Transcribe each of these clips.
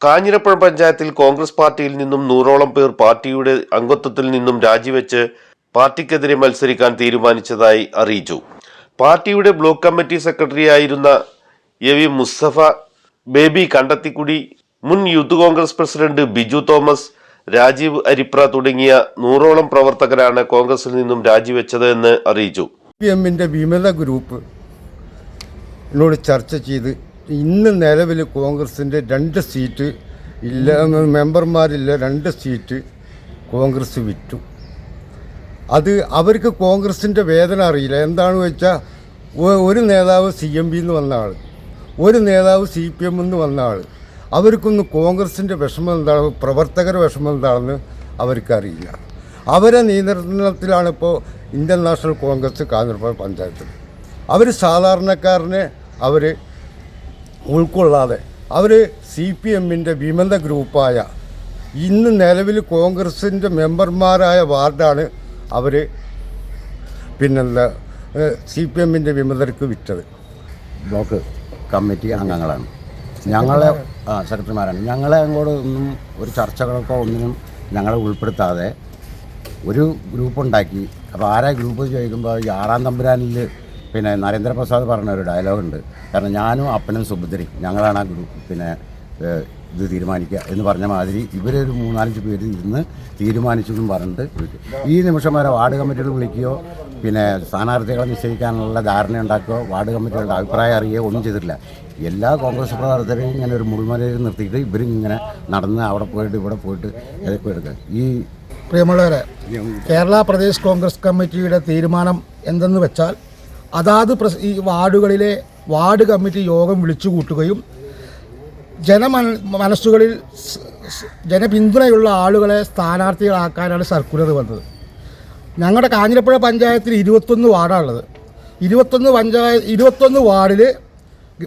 കാഞ്ഞിരപ്പുഴ പഞ്ചായത്തിൽ കോൺഗ്രസ് പാർട്ടിയിൽ നിന്നും നൂറോളം പേർ പാർട്ടിയുടെ അംഗത്വത്തിൽ നിന്നും രാജിവെച്ച് പാർട്ടിക്കെതിരെ മത്സരിക്കാൻ തീരുമാനിച്ചതായി അറിയിച്ചു. പാർട്ടിയുടെ ബ്ലോക്ക് കമ്മിറ്റി സെക്രട്ടറിയായിരുന്ന എ വി മുസ്തഫ ബേബി കണ്ടത്തിക്കുടി മുൻ യൂത്ത് കോൺഗ്രസ് പ്രസിഡന്റ് ബിജു തോമസ് രാജീവ് അരിപ്ര തുടങ്ങിയ നൂറോളം പ്രവർത്തകരാണ് കോൺഗ്രസിൽ നിന്നും രാജിവെച്ചത് എന്ന് അറിയിച്ചു. പി വിമത ഗ്രൂപ്പ് എന്നോട് ചർച്ച ചെയ്ത് ഇന്ന് നിലവിൽ കോൺഗ്രസിന്റെ രണ്ട് സീറ്റ് ഇല്ല മെമ്പർമാരില്ല രണ്ട് സീറ്റ് കോൺഗ്രസ് വിറ്റു. അത് അവർക്ക് കോൺഗ്രസിന്റെ വേദന അറിയില്ല. എന്താണ് വെച്ചാൽ ഒരു നേതാവ് സി എം പിന്ന് വന്ന ആൾ ഒരു നേതാവ് സി പി എമ്മിന്ന് വന്ന ആൾ അവർക്കൊന്ന് കോൺഗ്രസിന്റെ വിഷമം എന്താണ് പ്രവർത്തകരുടെ വിഷമം എന്താണെന്ന് അവർക്കറിയില്ല. അവരെ നിയന്ത്രണത്തിലാണ് ഇപ്പോൾ ഇന്ത്യൻ നാഷണൽ കോൺഗ്രസ് കാഞ്ഞിരപ്പുഴ പഞ്ചായത്ത്. അവർ സാധാരണക്കാരനെ അവർ ഉൾക്കൊള്ളാതെ. അവർ സി പി എമ്മിന്റെ വിമത ഗ്രൂപ്പായ ഇന്ന് നിലവിൽ കോൺഗ്രസിന്റെ മെമ്പർമാരായ വാർഡാണ് അവർ പിന്നെന്താ സി പി എമ്മിന്റെ വിമതർക്ക് വിറ്റത്. ബ്ലോക്ക് കമ്മിറ്റി അംഗങ്ങളാണ്. ഞങ്ങളെ ആ സെക്രട്ടറിമാരാണ്. ഞങ്ങളെ അങ്ങോട്ട് ഒന്നും ഒരു ചർച്ചകളൊക്കെ ഒന്നിനും ഞങ്ങളെ ഉൾപ്പെടുത്താതെ ഒരു ഗ്രൂപ്പ് ഉണ്ടാക്കി അപ്പോൾ ആരാ ഗ്രൂപ്പ് ചോദിക്കുമ്പോൾ ഈ ആറാം തമ്പുരാനിൽ പിന്നെ നരേന്ദ്രപ്രസാദ് പറഞ്ഞ ഒരു ഡയലോഗുണ്ട്. കാരണം ഞാനും അപ്പനും സുഭദ്രി ഞങ്ങളാണ് ആ ഗ്രൂപ്പ് പിന്നെ ഇത് തീരുമാനിക്കുക എന്ന് പറഞ്ഞ മാതിരി ഇവരൊരു മൂന്നാലഞ്ച് പേര് ഇരുന്ന് തീരുമാനിച്ചു എന്നും പറഞ്ഞിട്ട് ഈ നിമിഷം വരെ വാർഡ് കമ്മിറ്റികൾ വിളിക്കുകയോ പിന്നെ സ്ഥാനാർത്ഥികളെ നിശ്ചയിക്കാനുള്ള ധാരണ ഉണ്ടാക്കുകയോ വാർഡ് കമ്മിറ്റികളുടെ അഭിപ്രായം അറിയുകയോ ഒന്നും ചെയ്തിട്ടില്ല. എല്ലാ കോൺഗ്രസ് പ്രവർത്തകരെയും ഇങ്ങനെ ഒരു മുൾമലയിൽ നിർത്തിയിട്ട് ഇവരിങ്ങനെ നടന്ന് അവിടെ പോയിട്ട് ഇവിടെ പോയിട്ട് ഇതൊക്കെ എടുക്കുക. ഈ പ്രിയമുള്ളവരെ കേരള പ്രദേശ് കോൺഗ്രസ് കമ്മിറ്റിയുടെ തീരുമാനം എന്തെന്ന് വെച്ചാൽ അതാത് ഈ വാർഡുകളിലെ വാർഡ് കമ്മിറ്റി യോഗം വിളിച്ചു കൂട്ടുകയും ജനമന മനസ്സുകളിൽ ജനപിന്തുണയുള്ള ആളുകളെ സ്ഥാനാർത്ഥികളാക്കാനാണ് സർക്കുലർ വന്നത്. ഞങ്ങളുടെ കാഞ്ഞിരപ്പുഴ പഞ്ചായത്തിൽ ഇരുപത്തൊന്ന് വാർഡാണുള്ളത്. ഇരുപത്തൊന്ന് പഞ്ചായത്ത് ഇരുപത്തൊന്ന് വാർഡിൽ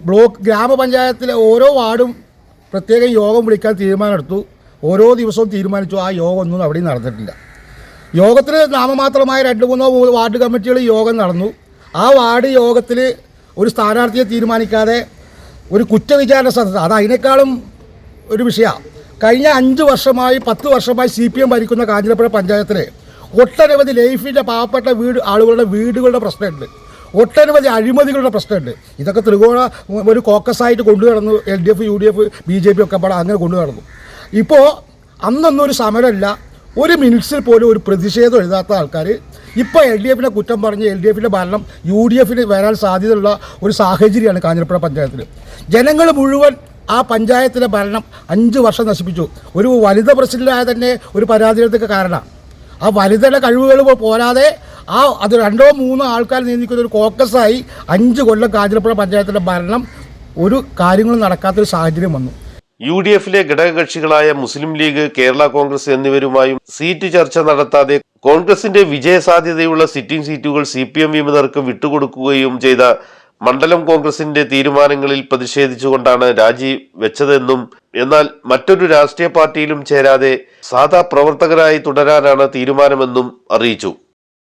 ബ്ലോക്ക് ഗ്രാമപഞ്ചായത്തിലെ ഓരോ വാർഡും പ്രത്യേകം യോഗം വിളിക്കാൻ തീരുമാനമെടുത്തു. ഓരോ ദിവസവും തീരുമാനിച്ചു ആ യോഗം ഒന്നും അവിടെ നടന്നിട്ടില്ല. യോഗത്തിൽ നാമമാത്രമായ രണ്ട് മൂന്നോ വാർഡ് കമ്മിറ്റികൾ യോഗം നടന്നു. ആ വാർഡ് യോഗത്തിൽ ഒരു സ്ഥാനാർത്ഥിയെ തീരുമാനിക്കാതെ ഒരു കുറ്റവിചാരണ സദസ്സ് അത് അതിനേക്കാളും ഒരു വിഷയമാണ് കഴിഞ്ഞ അഞ്ച് വർഷമായി പത്ത് വർഷമായി സി പി എം ഭരിക്കുന്ന കാഞ്ഞിരപ്പുഴ പഞ്ചായത്തിൽ ഒട്ടനവധി ലൈഫിന്റെ പാവപ്പെട്ട വീട് ആളുകളുടെ വീടുകളുടെ പ്രശ്നമുണ്ട്. ഒട്ടനവധി അഴിമതികളുടെ പ്രശ്നമുണ്ട്. ഇതൊക്കെ ത്രികോണ ഒരു കോക്കസായിട്ട് കൊണ്ടു നടന്നു L D F U D F B J P ഒക്കെ പാടെ അങ്ങനെ കൊണ്ടു നടന്നു. ഇപ്പോൾ അന്നൊന്നും ഒരു സമരമല്ല. ഒരു മിനിറ്റ്സിൽ പോലും ഒരു പ്രതിഷേധം എഴുതാത്ത ആൾക്കാർ ഇപ്പോൾ എൽ ഡി എഫിനെ കുറ്റം പറഞ്ഞ് എൽ ഡി എഫിന്റെ ഭരണം യു ഡി എഫിന് വരാൻ സാധ്യതയുള്ള ഒരു സാഹചര്യമാണ് കാഞ്ഞിരപ്പുഴ പഞ്ചായത്തിൽ ജനങ്ങൾ മുഴുവൻ ആ പഞ്ചായത്തിലെ ഭരണം അഞ്ച് വർഷം നശിപ്പിച്ചു. ഒരു വനിത പ്രസിഡന്റായ തന്നെ ഒരു പരാതികൾക്ക് കാരണം. ആ വനിതയുടെ കഴിവുകൾ പോരാതെ ആ അത് രണ്ടോ മൂന്നോ ആൾക്കാർ നിയന്ത്രിക്കുന്ന ഒരു കോക്കസായി അഞ്ച് കൊല്ലം കാഞ്ഞിരപ്പുഴ പഞ്ചായത്തിന്റെ ഭരണം ഒരു കാര്യങ്ങളും നടക്കാത്തൊരു സാഹചര്യം വന്നു. യു ഡി എഫിലെ ഘടകകക്ഷികളായ മുസ്ലിം ലീഗ് കേരള കോൺഗ്രസ് എന്നിവരുമായും സീറ്റ് ചർച്ച നടത്താതെ കോൺഗ്രസിന്റെ വിജയസാധ്യതയുള്ള സിറ്റിംഗ് സീറ്റുകൾ സി പി എം വിമതർക്ക് വിട്ടുകൊടുക്കുകയും ചെയ്ത മണ്ഡലം കോൺഗ്രസിന്റെ തീരുമാനങ്ങളിൽ പ്രതിഷേധിച്ചുകൊണ്ടാണ് രാജി വെച്ചതെന്നും എന്നാൽ മറ്റൊരു രാഷ്ട്രീയ പാർട്ടിയിലും ചേരാതെ സാധാ പ്രവർത്തകരായി തുടരാനാണ് തീരുമാനമെന്നും അറിയിച്ചു.